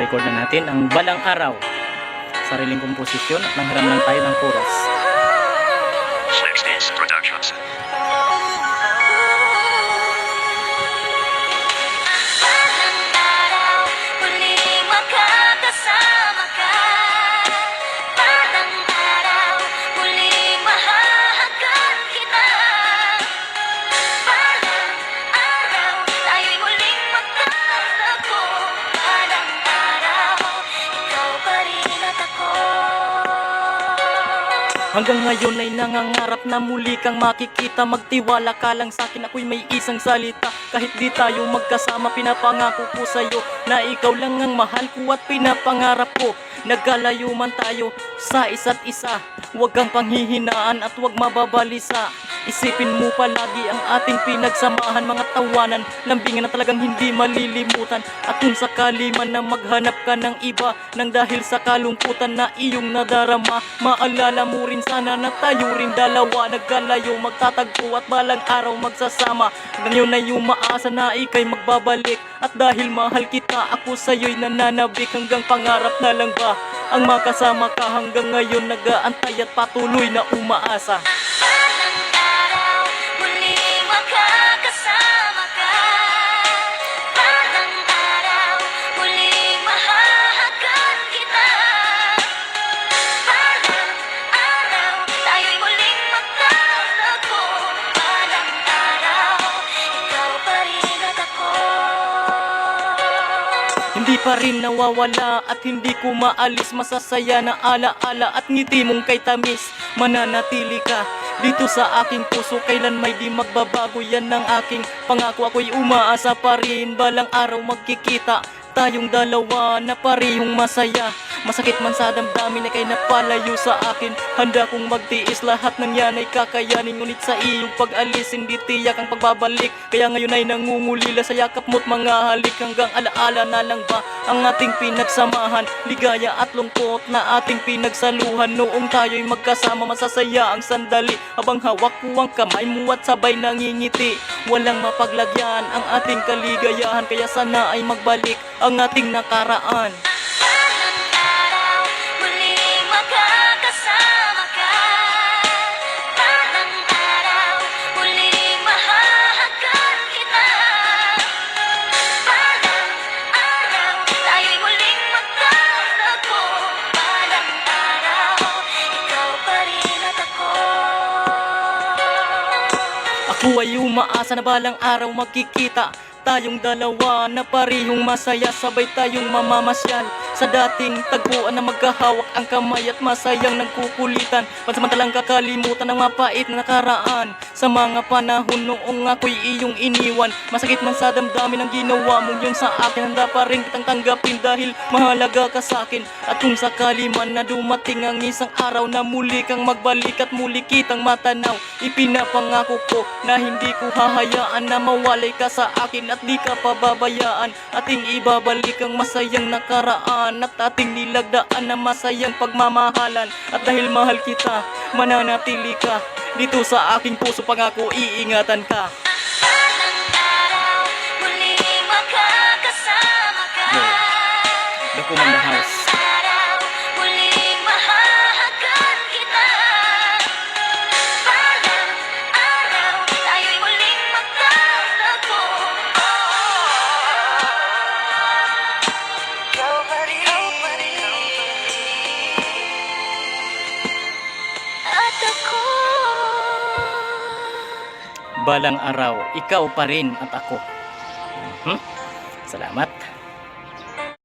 record na natin ang balang araw sariling komposisyon at nanghiram lang tayo ng chorus 60s Productions. Hanggang ngayon ay nangangarap na muli kang makikita. Magtiwala ka lang sa akin ako'y may isang salita. Kahit di tayo magkasama pinapangako ko sa'yo Na ikaw lang ang mahal ko at pinapangarap ko. Nagkalayo man tayo sa isa't isa. Huwag kang panghihinaan at huwag mababalisa Isipin mo palagi ang ating pinagsamahan Mga tawanan, lambingan na talagang hindi malilimutan. At kung sakali man na maghanap ka ng iba Nang dahil sa kalungkutan na iyong nadarama Maalala mo rin sana na tayo rin dalawa Nagkalayo, magtatagpo at balang araw magsasama. Ngayon ay umaasa na ikay magbabalik. At dahil mahal kita, ako sa'yo'y nananabik. Hanggang pangarap na lang ba ang makasama ka? Hanggang ngayon nag-aantay at patuloy na umaasa Hindi pa rin nawawala at hindi ko maalis. Masasaya na alaala at ngiti mong kay tamis. Mananatili ka dito sa aking puso. Kailan may di magbabago yan ang aking pangako. Ako'y umaasa pa rin. Balang araw magkikita Tayong dalawa na parehong masaya Masakit man sa damdamin ay kay napalayo sa akin. Handa kong magtiis lahat ng yan ay kakayanin. Ngunit sa iyong pag-alis hindi tiyak ang pagbabalik. Kaya ngayon ay nangungulila sa yakap mo't mga halik. Hanggang alaala na lang ba ang ating pinagsamahan? Ligaya at lungkot na ating pinagsaluhan. Noong tayo'y magkasama masasaya ang sandali. Habang hawak ko ang kamay mo at sabay nangingiti. Walang mapaglagyan ang ating kaligayahan Kaya sana ay magbalik ang ating nakaraan umaasa na balang araw magkikita. Tayong dalawa na parihong masaya Sabay tayong mamamasyal. Sa dating tagpuan na magkahawak ang kamay At masayang nagkukulitan. Pansamantalang kakalimutan ng mapait na nakaraan Sa mga panahon noong ako'y iyong iniwan Masakit man sa damdamin ang ginawa mong yun sa akin Handa pa rin kitang tanggapin dahil mahalaga ka sa akin. At kung sakali man na dumating ang isang araw Na muli kang magbalik at muli kitang matanaw Ipinapangako ko na hindi ko hahayaan na mawalay ka sa akin At di ka pababayaan. Ating ibabalik ang masayang nakaraan At ating nilagdaan na masayang pagmamahalan. At dahil mahal kita, mananatili ka Dito sa aking puso pangako iingatan ka. Balang Balang araw, ikaw pa rin at ako Mhm. Salamat